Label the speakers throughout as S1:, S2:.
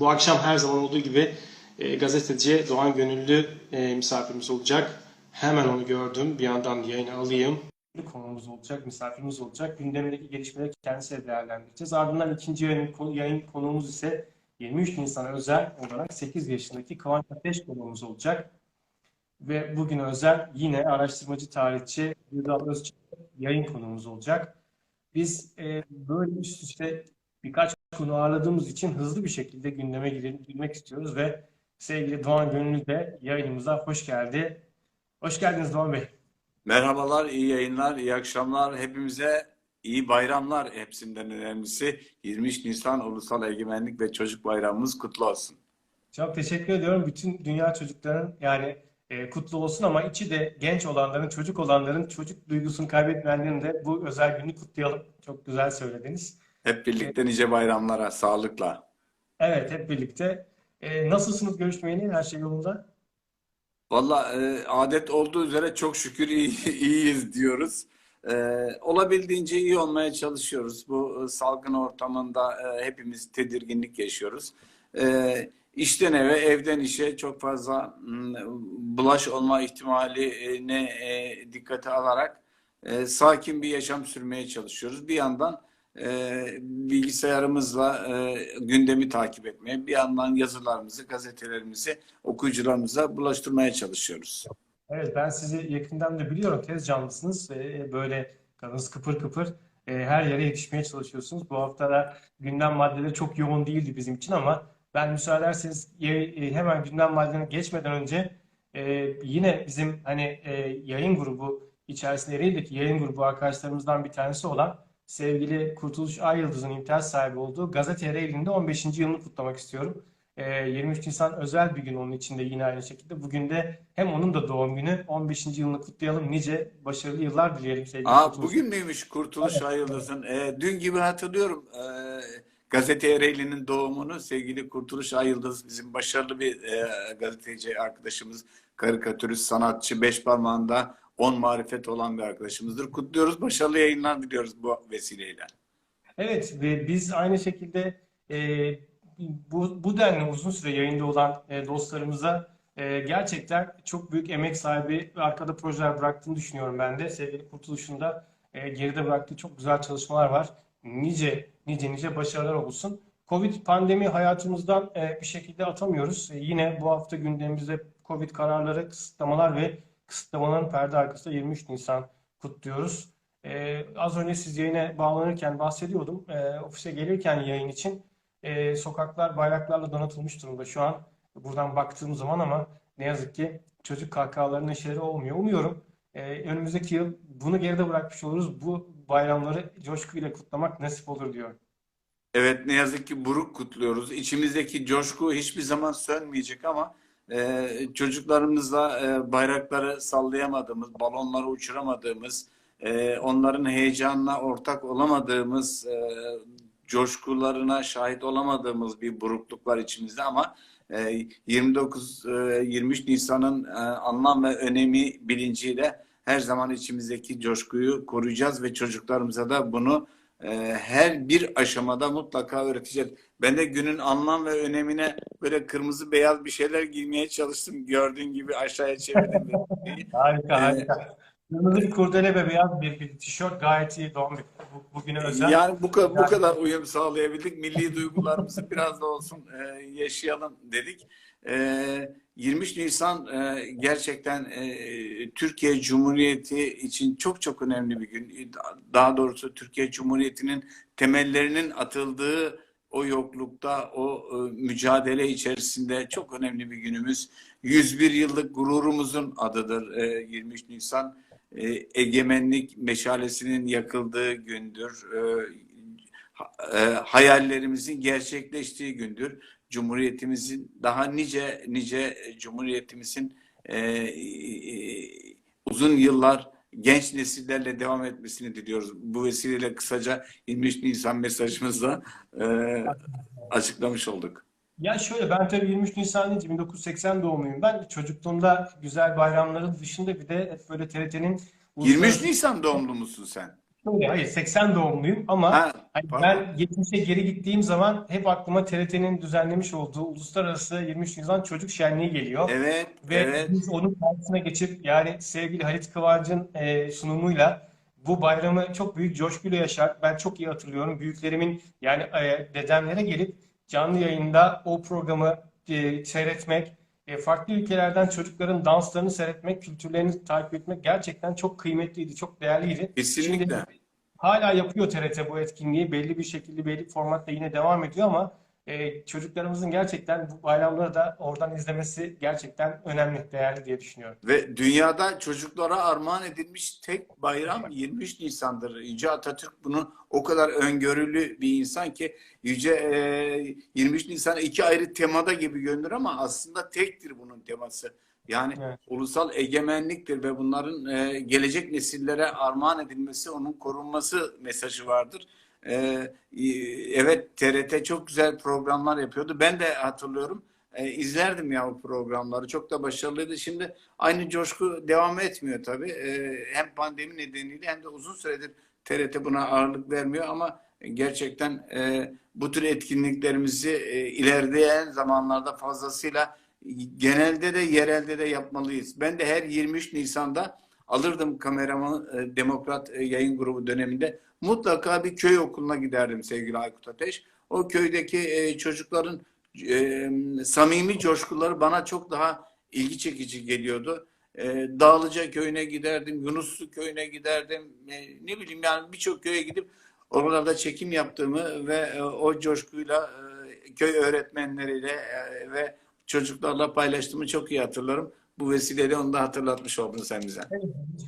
S1: Bu akşam her zaman olduğu gibi e, gazeteci Doğan Gönüllü e, misafirimiz olacak. Hemen onu gördüm. Bir yandan yayına alayım. Bir konuğumuz olacak, misafirimiz olacak. Gündemdeki gelişmeleri kendisiyle değerlendireceğiz. Ardından ikinci yayın, yayın konuğumuz ise 23 Nisan özel olarak 8 yaşındaki Kıvanç Ateş konuğumuz olacak. Ve bugün özel yine araştırmacı tarihçi Yurdal Özçelik yayın konuğumuz olacak. Biz e, böyle üst üste birkaç konu ağırladığımız için hızlı bir şekilde gündeme girmek istiyoruz ve sevgili Doğan Gönüllü de yayınımıza hoş geldi. Hoş geldiniz Doğan Bey.
S2: Merhabalar, iyi yayınlar, iyi akşamlar. Hepimize iyi bayramlar. Hepsinden önemlisi 23 Nisan Ulusal Egemenlik ve Çocuk Bayramımız kutlu olsun.
S1: Çok teşekkür ediyorum. Bütün dünya çocukların yani e, kutlu olsun ama içi de genç olanların, çocuk olanların, çocuk duygusunu kaybetmeyenlerin de bu özel günü kutlayalım. Çok güzel söylediniz.
S2: Hep birlikte nice bayramlara, sağlıkla.
S1: Evet, hep birlikte. E, nasılsınız görüşmeyeli? Her şey yolunda?
S2: Valla e, adet olduğu üzere çok şükür iyi, iyiyiz diyoruz. E, olabildiğince iyi olmaya çalışıyoruz. Bu e, salgın ortamında e, hepimiz tedirginlik yaşıyoruz. E, işten eve, evden işe çok fazla m, bulaş olma ihtimalini e, dikkate alarak e, sakin bir yaşam sürmeye çalışıyoruz. Bir yandan e, bilgisayarımızla e, gündemi takip etmeye, bir yandan yazılarımızı, gazetelerimizi okuyucularımıza bulaştırmaya çalışıyoruz.
S1: Evet, ben sizi yakından da biliyorum. Tez canlısınız ve böyle kanınız kıpır kıpır e, her yere yetişmeye çalışıyorsunuz. Bu hafta da gündem maddeleri çok yoğun değildi bizim için ama ben müsaade ederseniz e, e, hemen gündem maddelerine geçmeden önce e, yine bizim hani e, yayın grubu içerisinde Ereğli'deki yayın grubu arkadaşlarımızdan bir tanesi olan sevgili Kurtuluş Ay-Yıldız'ın imtiyaz sahibi olduğu Gazete Ereğli'nin de 15. yılını kutlamak istiyorum. E, 23 Nisan özel bir gün onun içinde yine aynı şekilde. Bugün de hem onun da doğum günü 15. yılını kutlayalım. Nice başarılı yıllar dileyelim sevgili
S2: Aa,
S1: Kurtuluş.
S2: bugün müymüş Kurtuluş Ayıldız'ın? E, dün gibi hatırlıyorum. E, Gazete Ereğli'nin doğumunu sevgili Kurtuluş Ayıldız bizim başarılı bir e, gazeteci arkadaşımız, karikatürist, sanatçı, beş parmağında on marifet olan bir arkadaşımızdır. Kutluyoruz, başarılı yayınlar diliyoruz bu vesileyle.
S1: Evet ve biz aynı şekilde e, bu, bu denli uzun süre yayında olan e, dostlarımıza e, gerçekten çok büyük emek sahibi arkada projeler bıraktığını düşünüyorum ben de. Sevgili Kurtuluş'un da e, geride bıraktığı çok güzel çalışmalar var. Nice nice nice başarılar olsun. Covid pandemi hayatımızdan e, bir şekilde atamıyoruz. E, yine bu hafta gündemimizde Covid kararları, kısıtlamalar ve kısıtlamaların perde arkasında 23 Nisan kutluyoruz. Ee, az önce siz yayına bağlanırken bahsediyordum. Ee, ofise gelirken yayın için e, sokaklar bayraklarla donatılmış durumda şu an. Buradan baktığım zaman ama ne yazık ki çocuk kahkahaların neşeleri olmuyor. Umuyorum e, önümüzdeki yıl bunu geride bırakmış oluruz. Bu bayramları coşkuyla kutlamak nasip olur diyorum.
S2: Evet ne yazık ki buruk kutluyoruz. İçimizdeki coşku hiçbir zaman sönmeyecek ama e, çocuklarımızla e, bayrakları sallayamadığımız, balonları uçuramadığımız, e, onların heyecanına ortak olamadığımız, e, coşkularına şahit olamadığımız bir burukluk var içimizde ama e, 29 e, 23 Nisan'ın e, anlam ve önemi bilinciyle her zaman içimizdeki coşkuyu koruyacağız ve çocuklarımıza da bunu e, her bir aşamada mutlaka öğreteceğiz. Ben de günün anlam ve önemine böyle kırmızı beyaz bir şeyler giymeye çalıştım. Gördüğün gibi aşağıya çevirdim.
S1: Harika,
S2: Ee,
S1: harika. Kırmızı bir kurdele ve beyaz bir, bir tişört gayet iyi doğum günü. Bu, bugüne özel.
S2: Yani bu, ka- bu kadar uyum sağlayabildik. Milli duygularımızı biraz da olsun e, yaşayalım dedik. E, 23 Nisan e, gerçekten e, Türkiye Cumhuriyeti için çok çok önemli bir gün. Daha doğrusu Türkiye Cumhuriyeti'nin temellerinin atıldığı o yoklukta, o e, mücadele içerisinde çok önemli bir günümüz. 101 yıllık gururumuzun adıdır e, 23 Nisan. E, egemenlik meşalesinin yakıldığı gündür. E, e, hayallerimizin gerçekleştiği gündür. Cumhuriyetimizin daha nice nice cumhuriyetimizin e, uzun yıllar genç nesillerle devam etmesini diliyoruz. Bu vesileyle kısaca 23 Nisan mesajımızla e, açıklamış olduk.
S1: Ya şöyle ben tabii 23 Nisan deyince 1980 doğumluyum ben. Çocukluğumda güzel bayramların dışında bir de hep böyle TRT'nin
S2: 23 Nisan doğumlu musun sen?
S1: Şöyle, hayır 80 doğumluyum ama
S2: Ha,
S1: hani
S2: pardon.
S1: ben 70'e geri gittiğim zaman hep aklıma TRT'nin düzenlemiş olduğu Uluslararası 23 Nisan Çocuk Şenliği geliyor.
S2: Evet,
S1: Ve
S2: evet.
S1: biz onun karşısına geçip yani sevgili Halit Kıvanç'ın e, sunumuyla bu bayramı çok büyük coşkuyla yaşar. Ben çok iyi hatırlıyorum. Büyüklerimin yani e, dedemlere gelip canlı yayında o programı e, seyretmek, e, farklı ülkelerden çocukların danslarını seyretmek, kültürlerini takip etmek gerçekten çok kıymetliydi, çok değerliydi.
S2: Kesinlikle.
S1: Şimdi hala yapıyor TRT bu etkinliği. Belli bir şekilde, belli bir formatta yine devam ediyor ama e, çocuklarımızın gerçekten bu bayramları da oradan izlemesi gerçekten önemli, değerli diye düşünüyorum.
S2: Ve dünyada çocuklara armağan edilmiş tek bayram 23 Nisan'dır. Yüce Atatürk bunu o kadar öngörülü bir insan ki Yüce e, 23 Nisan iki ayrı temada gibi görünür ama aslında tektir bunun teması. Yani
S1: Evet.
S2: ulusal egemenliktir ve bunların e, gelecek nesillere armağan edilmesi, onun korunması mesajı vardır. E, e, evet TRT çok güzel programlar yapıyordu. Ben de hatırlıyorum. E, izlerdim ya o programları. Çok da başarılıydı. Şimdi aynı coşku devam etmiyor tabii. E, hem pandemi nedeniyle hem de uzun süredir TRT buna ağırlık vermiyor ama gerçekten e, bu tür etkinliklerimizi e, ilerleyen zamanlarda fazlasıyla genelde de yerelde de yapmalıyız. Ben de her 23 Nisan'da alırdım kameramı e, Demokrat e, yayın grubu döneminde mutlaka bir köy okuluna giderdim sevgili Aykut Ateş. O köydeki e, çocukların e, samimi coşkuları bana çok daha ilgi çekici geliyordu. E, Dağlıca köyüne giderdim, Yunuslu köyüne giderdim. Ne bileyim yani birçok köye gidip oralarda çekim yaptığımı ve o coşkuyla köy öğretmenleriyle ve çocuklarla paylaştığımı çok iyi hatırlarım. Bu vesileyle onu da hatırlatmış oldun sen bize.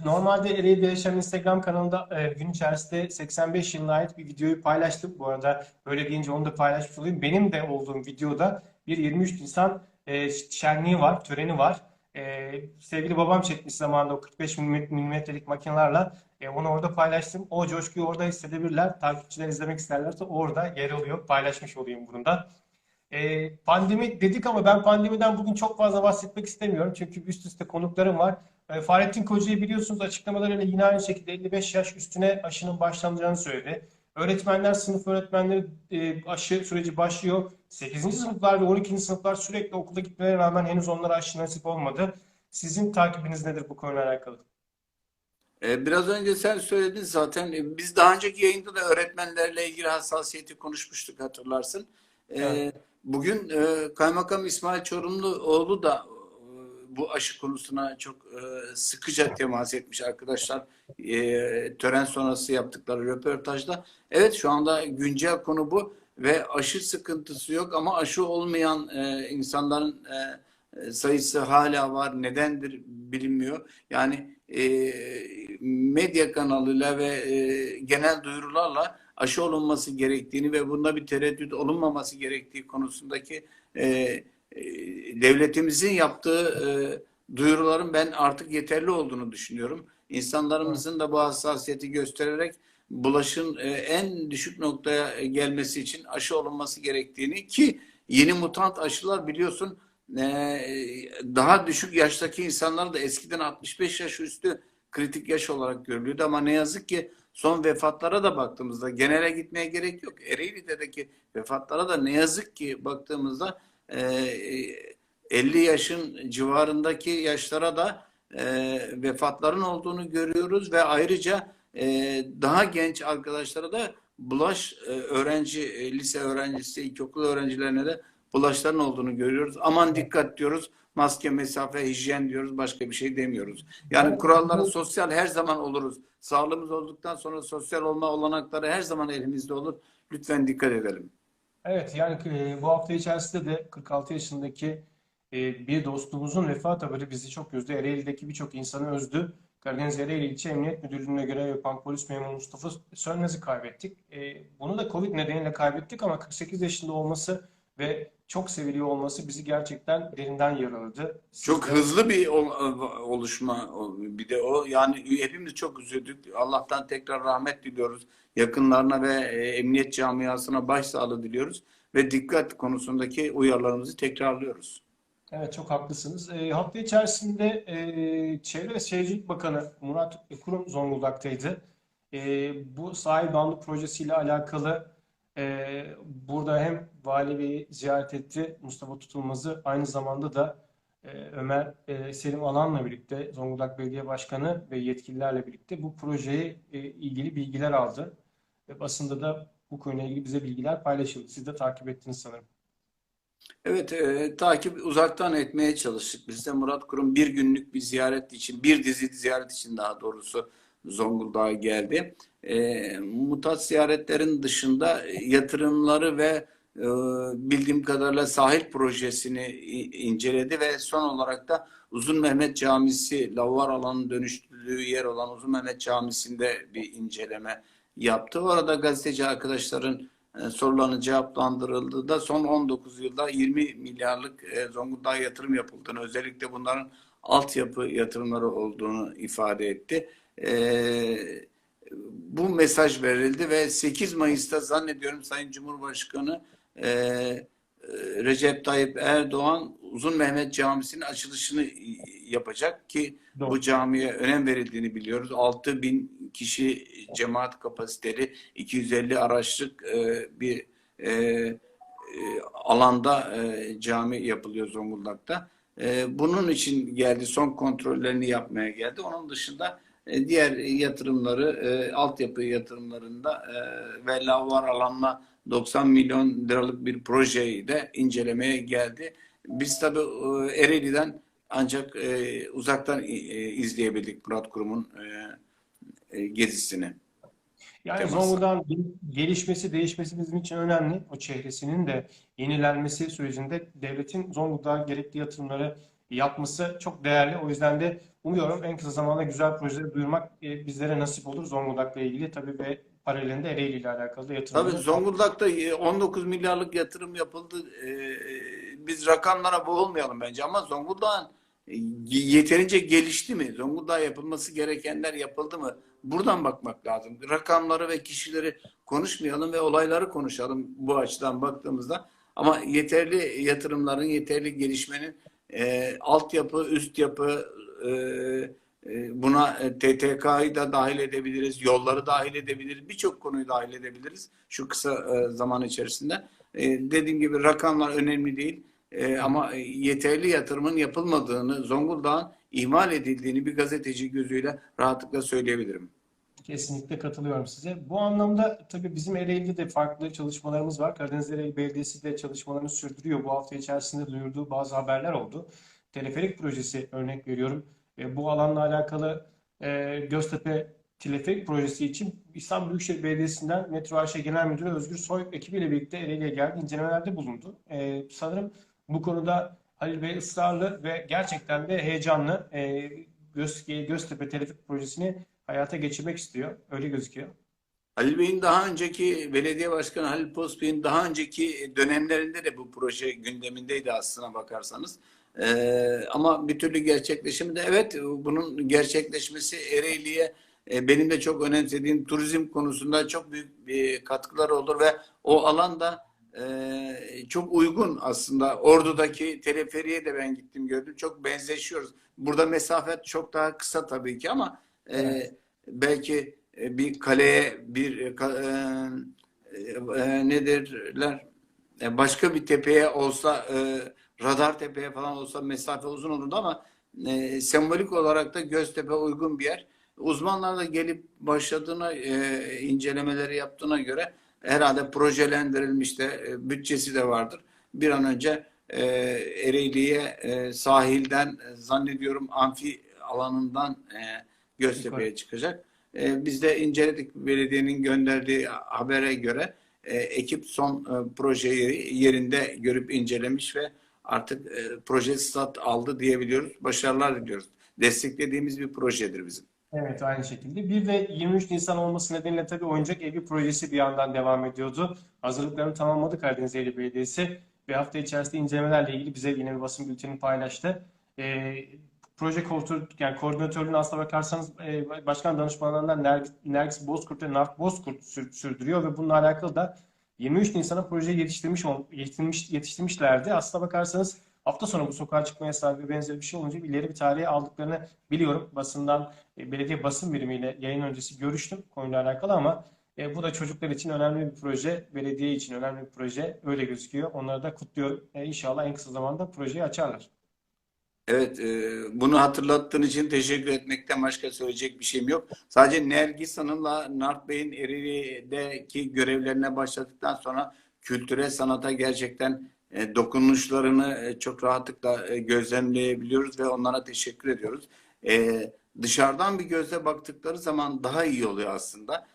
S1: Normalde Ereğli'de Yaşam Instagram kanalında e, gün içerisinde 85 yılına ait bir videoyu paylaştım. Bu arada böyle deyince onu da paylaşmış olayım. Benim de olduğum videoda bir 23 Nisan e, şenliği var, töreni var. E, sevgili babam çekmiş zamanında o 45 milimetrelik makinelerle e, onu orada paylaştım. O coşkuyu orada hissedebilirler. Takipçiler izlemek isterlerse orada yer alıyor. Paylaşmış olayım bunu da. E, pandemi dedik ama ben pandemiden bugün çok fazla bahsetmek istemiyorum. Çünkü üst üste konuklarım var. E, Fahrettin Koca'yı biliyorsunuz açıklamalarıyla yine aynı şekilde 55 yaş üstüne aşının başlanacağını söyledi. Öğretmenler, sınıf öğretmenleri e, aşı süreci başlıyor. 8. sınıflar ve 12. sınıflar sürekli okula gitmelerine rağmen henüz onlara aşı nasip olmadı. Sizin takibiniz nedir bu konuyla alakalı?
S2: Ee, Biraz önce sen söyledin zaten. Ee, Biz daha önceki yayında da öğretmenlerle ilgili hassasiyeti konuşmuştuk hatırlarsın. Ee,
S1: Evet.
S2: Bugün e, Kaymakam İsmail Çorumluoğlu da e, bu aşı konusuna çok e, sıkıca temas etmiş arkadaşlar. E, Tören sonrası yaptıkları röportajda. Evet şu anda güncel konu bu ve aşı sıkıntısı yok ama aşı olmayan e, insanların e, sayısı hala var. Nedendir bilinmiyor. Yani e, medya kanalıyla ve e, genel duyurularla aşı olunması gerektiğini ve bunda bir tereddüt olunmaması gerektiği konusundaki e, e, devletimizin yaptığı e, duyuruların ben artık yeterli olduğunu düşünüyorum. İnsanlarımızın da bu hassasiyeti göstererek bulaşın e, en düşük noktaya gelmesi için aşı olunması gerektiğini ki yeni mutant aşılar biliyorsun e, daha düşük yaştaki insanlar da eskiden 65 yaş üstü kritik yaş olarak görülüyordu ama ne yazık ki son vefatlara da baktığımızda genele gitmeye gerek yok. Ereğli'deki vefatlara da ne yazık ki baktığımızda e, 50 yaşın civarındaki yaşlara da e, vefatların olduğunu görüyoruz ve ayrıca e, daha genç arkadaşlara da bulaş e, öğrenci, e, lise öğrencisi, ilkokul öğrencilerine de bulaşların olduğunu görüyoruz. Aman dikkat diyoruz. Maske, mesafe, hijyen diyoruz. Başka bir şey demiyoruz. Yani kuralları sosyal her zaman oluruz. Sağlığımız olduktan sonra sosyal olma olanakları her zaman elimizde olur. Lütfen dikkat edelim.
S1: Evet yani e, bu hafta içerisinde de 46 yaşındaki e, bir dostumuzun vefat haberi bizi çok üzdü. Ereğli'deki birçok insanı üzdü. Karadeniz Ereğli İlçe Emniyet Müdürlüğü'nde görev yapan polis memuru Mustafa Sönmez'i kaybettik. E, bunu da Covid nedeniyle kaybettik ama 48 yaşında olması ve çok seviliyor olması bizi gerçekten derinden yaraladı. Siz
S2: Çok
S1: de-
S2: hızlı bir ol- oluşma bir de o yani hepimiz çok üzüldük. Allah'tan tekrar rahmet diliyoruz. Yakınlarına ve e, emniyet camiasına başsağlığı diliyoruz ve dikkat konusundaki uyarılarımızı tekrarlıyoruz.
S1: Evet çok haklısınız. E, hafta içerisinde e, Çevre ve Şehircilik Bakanı Murat Kurum Zonguldak'taydı. e, bu sahil bandı projesiyle alakalı e, burada hem Vali Bey'i ziyaret etti Mustafa Tutulmaz'ı aynı zamanda da e, Ömer e, Selim Alan'la birlikte Zonguldak Belediye Başkanı ve yetkililerle birlikte bu projeye e, ilgili bilgiler aldı. Ve basında da bu konuyla ilgili bize bilgiler paylaşıldı. Siz de takip ettiniz sanırım.
S2: Evet, e, takip uzaktan etmeye çalıştık. Biz de Murat Kurum bir günlük bir ziyaret için, bir dizi ziyaret için daha doğrusu Zonguldak'a geldi. E, mutat ziyaretlerin dışında yatırımları ve e, bildiğim kadarıyla sahil projesini inceledi ve son olarak da Uzun Mehmet Camisi, lavar alanın dönüştürdüğü yer olan Uzun Mehmet Camisi'nde bir inceleme yaptı. Orada gazeteci arkadaşların e, sorularının cevaplandırıldığı da son 19 yılda 20 milyarlık e, Zonguldak'a yatırım yapıldığını, özellikle bunların altyapı yatırımları olduğunu ifade etti. E, bu mesaj verildi ve 8 Mayıs'ta zannediyorum Sayın Cumhurbaşkanı e, Recep Tayyip Erdoğan Uzun Mehmet Camisi'nin açılışını yapacak ki
S1: Doğru.
S2: bu camiye önem verildiğini biliyoruz. 6 bin kişi cemaat kapasiteli 250 araçlık e, bir e, e, alanda e, cami yapılıyor Zonguldak'ta. E, bunun için geldi, son kontrollerini yapmaya geldi. Onun dışında e, diğer yatırımları, e, altyapı yatırımlarında e, ve lavar alanla 90 milyon liralık bir projeyi de incelemeye geldi. Biz tabii e, Ereğli'den ancak e, uzaktan e, izleyebildik Murat Kurum'un e, e, gezisini.
S1: Yani
S2: Teması.
S1: Zonguldak'ın gel- gelişmesi, değişmesi bizim için önemli. O çehresinin de yenilenmesi sürecinde devletin Zonguldak'a gerekli yatırımları yapması çok değerli. O yüzden de umuyorum en kısa zamanda güzel projeleri duyurmak e, bizlere nasip olur Zonguldak'la ilgili tabii ve paralelinde Ereğli ile alakalı da
S2: Tabii
S1: yatırımları.
S2: Zonguldak'ta e, 19 milyarlık yatırım yapıldı. E, Biz rakamlara boğulmayalım bence ama Zonguldak'ın e, yeterince gelişti mi? Zonguldak'a yapılması gerekenler yapıldı mı? Buradan bakmak lazım. Rakamları ve kişileri konuşmayalım ve olayları konuşalım bu açıdan baktığımızda. Ama yeterli yatırımların, yeterli gelişmenin e, altyapı, üst yapı, e, e, buna e, TTK'yı da dahil edebiliriz, yolları dahil edebiliriz, birçok konuyu dahil edebiliriz şu kısa e, zaman içerisinde. E, dediğim gibi rakamlar önemli değil E, ama yeterli yatırımın yapılmadığını, Zonguldak'ın ihmal edildiğini bir gazeteci gözüyle rahatlıkla söyleyebilirim.
S1: Kesinlikle katılıyorum size. Bu anlamda tabii bizim Ereğli'de de farklı çalışmalarımız var. Karadeniz Ereğli Belediyesi de çalışmalarını sürdürüyor. Bu hafta içerisinde duyurduğu bazı haberler oldu. Teleferik projesi örnek veriyorum. E, bu alanla alakalı e, Göztepe Teleferik projesi için İstanbul Büyükşehir Belediyesi'nden Metro AŞ Genel Müdürü Özgür Soy ekibiyle birlikte Ereğli'ye geldi, incelemelerde bulundu. E, sanırım bu konuda Halil Bey ısrarlı ve gerçekten de heyecanlı e, Göz, Göztepe Teleferik projesini hayata geçirmek istiyor. Öyle gözüküyor.
S2: Halil Bey'in daha önceki belediye başkanı Halil Pospey'in daha önceki dönemlerinde de bu proje gündemindeydi aslına bakarsanız. Ee, ama bir türlü gerçekleşimi de evet bunun gerçekleşmesi Ereğli'ye e, benim de çok önemsediğim turizm konusunda çok büyük bir katkıları olur ve o alanda e, çok uygun aslında. Ordu'daki teleferiye de ben gittim gördüm. Çok benzeşiyoruz. Burada mesafe çok daha kısa tabii ki ama e,
S1: Evet.
S2: belki e, bir kaleye bir e, e, e, ne derler e, başka bir tepeye olsa e, radar tepeye falan olsa mesafe uzun olurdu ama e, sembolik olarak da Göztepe uygun bir yer. Uzmanlar da gelip başladığına e, incelemeleri yaptığına göre herhalde projelendirilmiş de e, bütçesi de vardır. Bir an önce e, Ereğli'ye e, sahilden e, zannediyorum amfi alanından e, Göztepe'ye çıkacak. E, biz de inceledik belediyenin gönderdiği habere göre e, ekip son e, projeyi yerinde görüp incelemiş ve artık e, proje stat aldı diyebiliyoruz. Başarılar diliyoruz. Desteklediğimiz bir projedir bizim.
S1: Evet aynı şekilde. Bir de 23 Nisan olması nedeniyle tabii oyuncak evi projesi bir yandan devam ediyordu. Hazırlıklarını tamamladı Karadeniz Eylül Belediyesi ve hafta içerisinde incelemelerle ilgili bize yine bir basın bülteni paylaştı. Ee, proje koordinatör, yani koordinatörlüğünü aslına bakarsanız e, başkan danışmanlarından Nergis, Bozkurt ve Naf Bozkurt sür- sürdürüyor ve bununla alakalı da 23 Nisan'a projeyi yetiştirmiş, yetiştirmiş, yetiştirmişlerdi. Aslına bakarsanız hafta sonu bu sokağa çıkma yasağı ve benzeri bir şey olunca ileri bir tarihe aldıklarını biliyorum. Basından, e, belediye basın birimiyle yayın öncesi görüştüm konuyla alakalı ama e, bu da çocuklar için önemli bir proje, belediye için önemli bir proje. Öyle gözüküyor. Onları da kutluyorum. E, inşallah en kısa zamanda projeyi açarlar.
S2: Evet, e, bunu hatırlattığın için teşekkür etmekten başka söyleyecek bir şeyim yok. Sadece Nergis Hanım'la Nart Bey'in Ereğli'deki görevlerine başladıktan sonra kültüre, sanata gerçekten e, dokunuşlarını e, çok rahatlıkla e, gözlemleyebiliyoruz ve onlara teşekkür ediyoruz. E, dışarıdan bir gözle baktıkları zaman daha iyi oluyor aslında.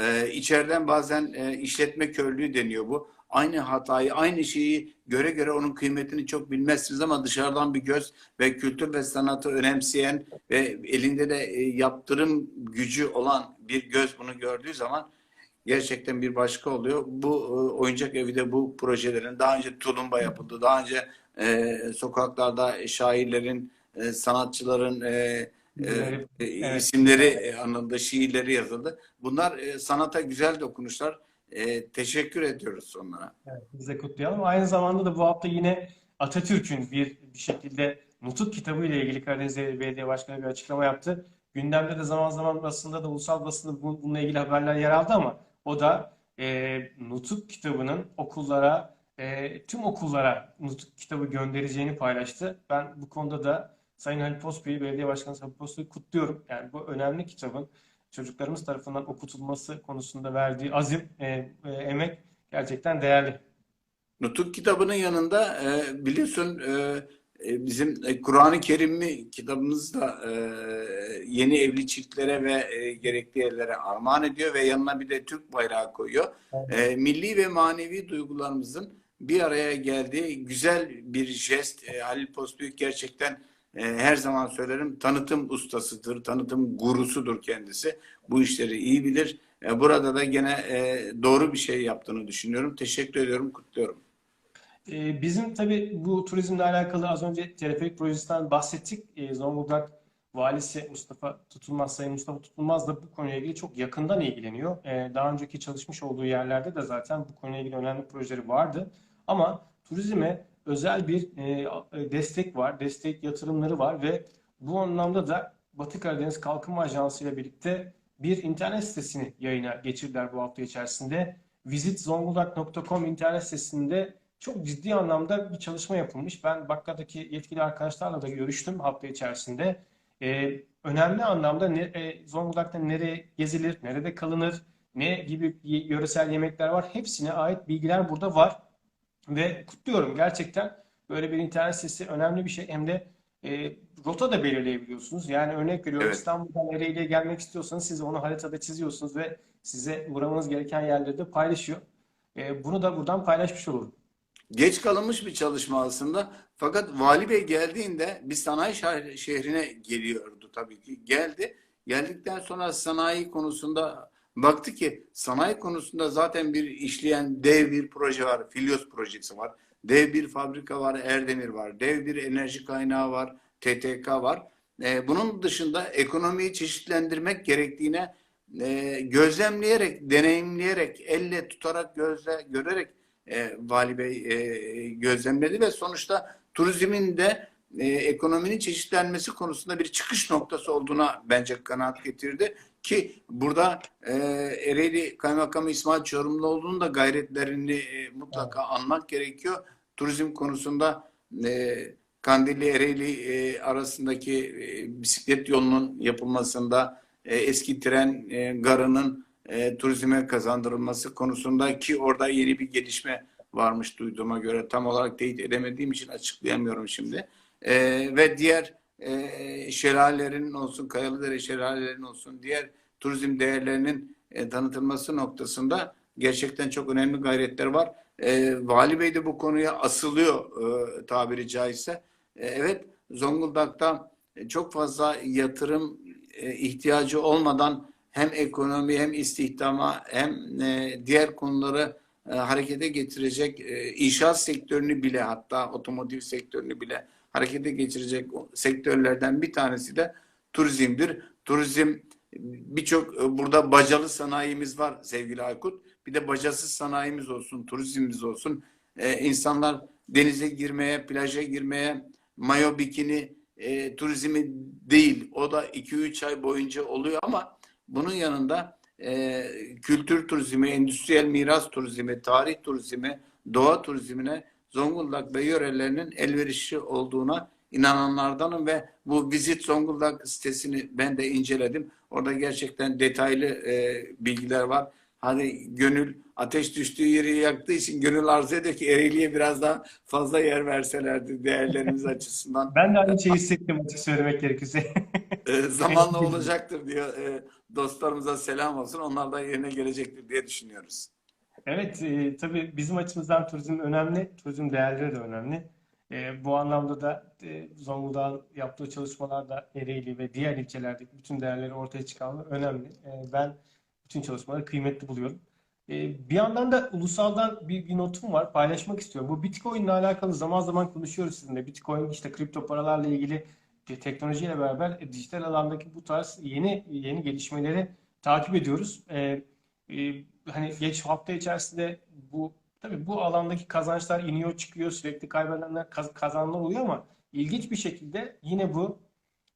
S2: E, içeriden bazen e, işletme körlüğü deniyor bu. Aynı hatayı, aynı şeyi göre göre onun kıymetini çok bilmezsiniz ama dışarıdan bir göz ve kültür ve sanatı önemseyen ve elinde de e, yaptırım gücü olan bir göz bunu gördüğü zaman gerçekten bir başka oluyor. Bu e, oyuncak evi de bu projelerin daha önce tulumba yapıldı. Daha önce e, sokaklarda şairlerin, e, sanatçıların e,
S1: Evet.
S2: e,
S1: Evet.
S2: isimleri e, anlamında şiirleri yazıldı. Bunlar e, sanata güzel dokunuşlar. E, teşekkür ediyoruz onlara.
S1: Evet, biz de kutlayalım. Aynı zamanda da bu hafta yine Atatürk'ün bir, bir şekilde Nutuk kitabı ile ilgili Karadeniz Belediye Başkanı bir açıklama yaptı. Gündemde de zaman zaman basında da ulusal basında bu- bununla ilgili haberler yer aldı ama o da e, Nutuk kitabının okullara, e, tüm okullara Nutuk kitabı göndereceğini paylaştı. Ben bu konuda da Sayın Halil Pospey'i, Belediye Başkanı Halil Pospey'i kutluyorum. Yani bu önemli kitabın çocuklarımız tarafından okutulması konusunda verdiği azim, e, e, emek gerçekten değerli.
S2: Nutuk kitabının yanında e, biliyorsun e, e, bizim e, Kur'an-ı Kerim'i kitabımız da e, yeni evli çiftlere ve e, gerekli yerlere armağan ediyor ve yanına bir de Türk bayrağı koyuyor. E, milli ve manevi duygularımızın bir araya geldiği güzel bir jest. E, Halil Postbüyük gerçekten e, her zaman söylerim tanıtım ustasıdır, tanıtım gurusudur kendisi. Bu işleri iyi bilir. E, burada da gene e, doğru bir şey yaptığını düşünüyorum. Teşekkür ediyorum, kutluyorum.
S1: Ee, Bizim tabii bu turizmle alakalı az önce teleferik projesinden bahsettik. Ee, Zonguldak Valisi Mustafa Tutulmaz, Sayın Mustafa Tutulmaz da bu konuyla ilgili çok yakından ilgileniyor. Ee, Daha önceki çalışmış olduğu yerlerde de zaten bu konuyla ilgili önemli projeleri vardı. Ama turizme özel bir e, destek var, destek yatırımları var ve bu anlamda da Batı Karadeniz Kalkınma Ajansı ile birlikte bir internet sitesini yayına geçirdiler bu hafta içerisinde. visitzonguldak.com internet sitesinde çok ciddi anlamda bir çalışma yapılmış. Ben Bakka'daki yetkili arkadaşlarla da görüştüm hafta içerisinde. Ee, önemli anlamda ne, e, Zonguldak'ta nereye gezilir, nerede kalınır, ne gibi yöresel yemekler var. Hepsine ait bilgiler burada var. Ve kutluyorum gerçekten böyle bir internet sitesi önemli bir şey. Hem de e, rota da belirleyebiliyorsunuz. Yani örnek veriyorum
S2: Evet.
S1: İstanbul'dan Ereğli'ye gelmek istiyorsanız siz onu haritada çiziyorsunuz ve size uğramanız gereken yerleri de paylaşıyor. E, bunu da buradan paylaşmış olurum.
S2: Geç kalınmış bir çalışma aslında. Fakat Vali Bey geldiğinde bir sanayi şehri- şehrine geliyordu tabii ki. Geldi. Geldikten sonra sanayi konusunda baktı ki sanayi konusunda zaten bir işleyen dev bir proje var. Filyos projesi var. Dev bir fabrika var. Erdemir var. Dev bir enerji kaynağı var. TTK var. Ee, bunun dışında ekonomiyi çeşitlendirmek gerektiğine e, gözlemleyerek, deneyimleyerek, elle tutarak, gözle görerek e, Vali Bey e, gözlemledi ve sonuçta turizmin de e, ekonominin çeşitlenmesi konusunda bir çıkış noktası olduğuna bence kanaat getirdi. Ki burada e, Ereğli Kaymakamı İsmail Çorumluoğlu'nun da gayretlerini e, mutlaka anmak gerekiyor. Turizm konusunda e, Kandilli Ereğli e, arasındaki e, bisiklet yolunun yapılmasında e, eski tren e, garının e, turizme kazandırılması konusunda ki orada yeni bir gelişme varmış duyduğuma göre tam olarak teyit edemediğim için açıklayamıyorum şimdi. E, ve diğer e, şelalelerin olsun, Kayalıdere şelalelerin olsun, diğer turizm değerlerinin e, tanıtılması noktasında gerçekten çok önemli gayretler var. E, Vali Bey de bu konuya asılıyor e, tabiri caizse. E, evet, Zonguldak'ta e, çok fazla yatırım e, ihtiyacı olmadan hem ekonomi hem istihdama hem e, diğer konuları e, harekete getirecek e, inşaat sektörünü bile hatta otomotiv sektörünü bile harekete geçirecek sektörlerden bir tanesi de turizmdir. Turizm birçok e, burada bacalı sanayimiz var sevgili Aykut. Bir de bacasız sanayimiz olsun, turizmimiz olsun. e, insanlar denize girmeye, plaja girmeye, mayo bikini e, turizmi değil. O da 2-3 ay boyunca oluyor ama bunun yanında e, kültür turizmi, endüstriyel miras turizmi, tarih turizmi, doğa turizmine Zonguldak ve yörelerinin elverişli olduğuna inananlardanım ve bu Visit Zonguldak sitesini ben de inceledim. Orada gerçekten detaylı e, bilgiler var. Hani gönül ateş düştüğü yeri yaktığı için gönül arzu ediyor ki Ereğli'ye biraz daha fazla yer verselerdi değerlerimiz açısından.
S1: Ben de aynı şeyi hissettim açık söylemek gerekirse.
S2: E, zamanla olacaktır diyor. E, dostlarımıza selam olsun. Onlar da yerine gelecektir diye düşünüyoruz.
S1: Evet, e, tabii bizim açımızdan turizm önemli, turizm değerleri de önemli. E, bu anlamda da e, Zonguldak'ın yaptığı çalışmalarda Ereğli ve diğer ilçelerdeki bütün değerleri ortaya çıkarmak önemli. E, ben bütün çalışmaları kıymetli buluyorum. E, bir yandan da ulusaldan bir, bir notum var, paylaşmak istiyorum. Bu Bitcoin ile alakalı zaman zaman konuşuyoruz sizinle. Bitcoin işte kripto paralarla ilgili e, teknolojiyle beraber e, dijital alandaki bu tarz yeni yeni gelişmeleri takip ediyoruz. E, e, hani geç hafta içerisinde bu tabii bu alandaki kazançlar iniyor çıkıyor sürekli kaybedenler kaz- kazananlar oluyor ama ilginç bir şekilde yine bu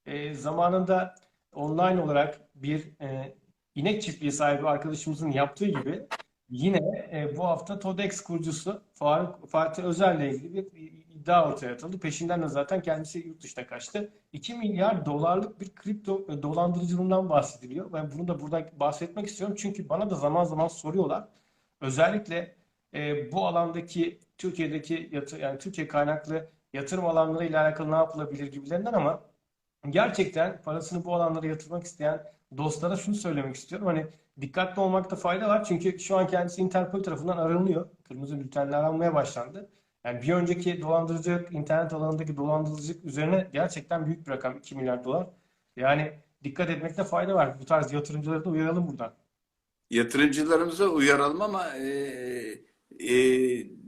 S1: e, zamanında online olarak bir e, inek çiftliği sahibi arkadaşımızın yaptığı gibi yine e, bu hafta TODEX kurucusu Faruk, Fatih Özer'le ilgili bir iddia ortaya atıldı. Peşinden de zaten kendisi yurt dışına kaçtı. 2 milyar dolarlık bir kripto e, dolandırıcılığından bahsediliyor. Ben bunu da burada bahsetmek istiyorum. Çünkü bana da zaman zaman soruyorlar. Özellikle e, bu alandaki Türkiye'deki yatır, yani Türkiye kaynaklı yatırım alanları ile alakalı ne yapılabilir gibilerinden ama gerçekten parasını bu alanlara yatırmak isteyen dostlara şunu söylemek istiyorum. Hani dikkatli olmakta fayda var. Çünkü şu an kendisi Interpol tarafından aranıyor. Kırmızı bültenle aranmaya başlandı. Yani bir önceki dolandırıcılık, internet alanındaki dolandırıcılık üzerine gerçekten büyük bir rakam 2 milyar dolar. Yani dikkat etmekte fayda var. Bu tarz yatırımcıları da uyaralım buradan.
S2: Yatırımcılarımıza uyaralım ama e, e,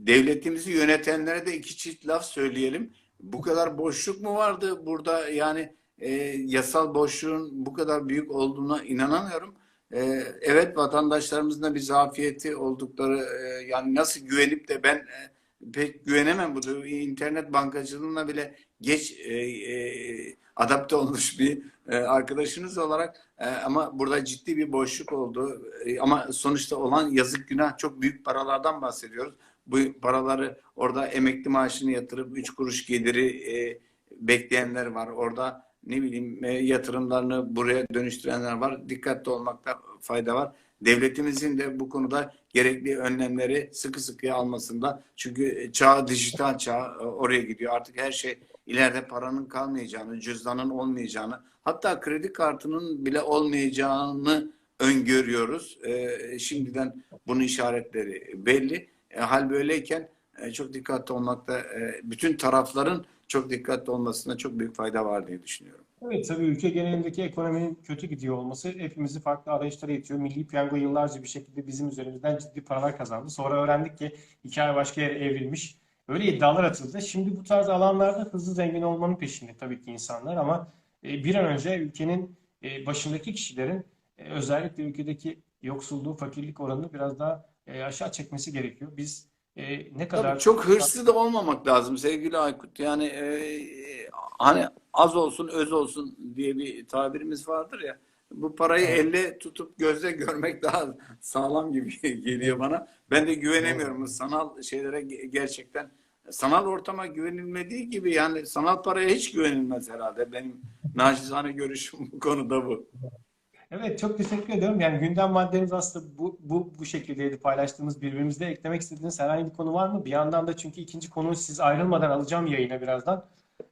S2: devletimizi yönetenlere de iki çift laf söyleyelim. Bu kadar boşluk mu vardı burada? Yani e, yasal boşluğun bu kadar büyük olduğuna inanamıyorum. E, evet vatandaşlarımızın da bir zafiyeti oldukları e, yani nasıl güvenip de ben e, pek güvenemem bu internet bankacılığına bile geç e, e, adapte olmuş bir e, arkadaşınız olarak e, ama burada ciddi bir boşluk oldu. E, ama sonuçta olan yazık günah çok büyük paralardan bahsediyoruz. Bu paraları orada emekli maaşını yatırıp üç kuruş geliri e, bekleyenler var. Orada ne bileyim e, yatırımlarını buraya dönüştürenler var. Dikkatli olmakta fayda var. Devletimizin de bu konuda gerekli önlemleri sıkı sıkıya almasında. Çünkü çağ dijital çağ e, oraya gidiyor. Artık her şey ileride paranın kalmayacağını, cüzdanın olmayacağını, hatta kredi kartının bile olmayacağını öngörüyoruz. E, şimdiden bunun işaretleri belli. E, hal böyleyken e, çok dikkatli olmakta, e, bütün tarafların çok dikkatli olmasına çok büyük fayda var diye düşünüyorum.
S1: Evet tabii ülke genelindeki ekonominin kötü gidiyor olması hepimizi farklı arayışlara itiyor. Milli Piyango yıllarca bir şekilde bizim üzerimizden ciddi paralar kazandı. Sonra öğrendik ki hikaye başka yere evrilmiş. Öyle iddialar atıldı. Şimdi bu tarz alanlarda hızlı zengin olmanın peşinde tabii ki insanlar ama e, bir an önce ülkenin e, başındaki kişilerin e, özellikle ülkedeki yoksulluğu, fakirlik oranını biraz daha aşağı çekmesi gerekiyor. Biz e, ne kadar
S2: Tabii çok hırslı da olmamak lazım sevgili Aykut. Yani e, hani az olsun öz olsun diye bir tabirimiz vardır ya. Bu parayı elle tutup gözle görmek daha sağlam gibi geliyor bana. Ben de güvenemiyorum sanal şeylere ge- gerçekten. Sanal ortama güvenilmediği gibi yani sanal paraya hiç güvenilmez herhalde. Benim naçizane görüşüm bu konuda bu.
S1: Evet çok teşekkür ediyorum. Yani gündem maddemiz aslında bu, bu, bu şekildeydi paylaştığımız birbirimizle eklemek istediğiniz herhangi bir konu var mı? Bir yandan da çünkü ikinci konuyu siz ayrılmadan alacağım yayına birazdan.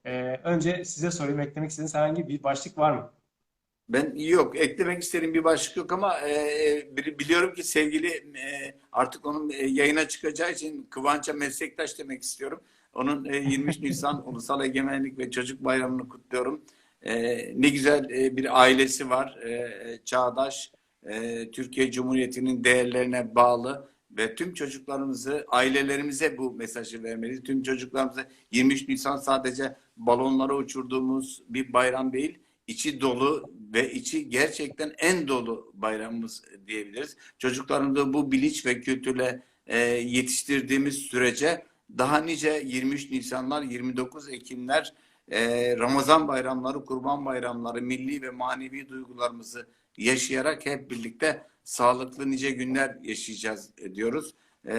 S1: Ee, önce size sorayım eklemek istediğiniz herhangi bir başlık var mı?
S2: Ben yok eklemek istediğim bir başlık yok ama e, bili- biliyorum ki sevgili e, artık onun e, yayına çıkacağı için Kıvanç'a meslektaş demek istiyorum. Onun e, 23 Nisan Ulusal Egemenlik ve Çocuk Bayramı'nı kutluyorum. E, ne güzel e, bir ailesi var. E, çağdaş, e, Türkiye Cumhuriyeti'nin değerlerine bağlı ve tüm çocuklarımızı, ailelerimize bu mesajı vermeliyiz. Tüm çocuklarımıza 23 Nisan sadece balonlara uçurduğumuz bir bayram değil içi dolu ve içi gerçekten en dolu bayramımız diyebiliriz. Çocuklarımızı bu bilinç ve kültürle e, yetiştirdiğimiz sürece daha nice 23 Nisanlar, 29 Ekimler, e, Ramazan bayramları, Kurban bayramları, milli ve manevi duygularımızı yaşayarak hep birlikte sağlıklı nice günler yaşayacağız e, diyoruz. E,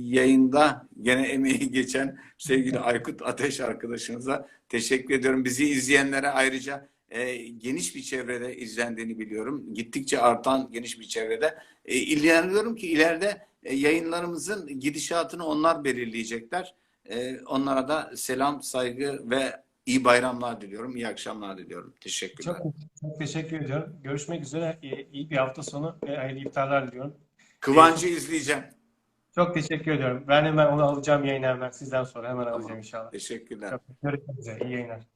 S2: yayında gene emeği geçen sevgili Aykut Ateş arkadaşımıza teşekkür ediyorum. Bizi izleyenlere ayrıca e, geniş bir çevrede izlendiğini biliyorum. Gittikçe artan geniş bir çevrede. E, ilgileniyorum ki ileride e, yayınlarımızın gidişatını onlar belirleyecekler. E, onlara da selam, saygı ve iyi bayramlar diliyorum. İyi akşamlar diliyorum. Teşekkürler.
S1: Çok, çok teşekkür ediyorum. Görüşmek üzere. İyi, iyi bir hafta sonu ve hayırlı iftarlar diliyorum.
S2: Kıvancı izleyeceğim.
S1: Çok teşekkür ediyorum. Ben hemen onu alacağım yayına hemen sizden sonra hemen alacağım inşallah.
S2: Teşekkürler.
S1: Çok, görüşmek üzere. İyi yayınlar.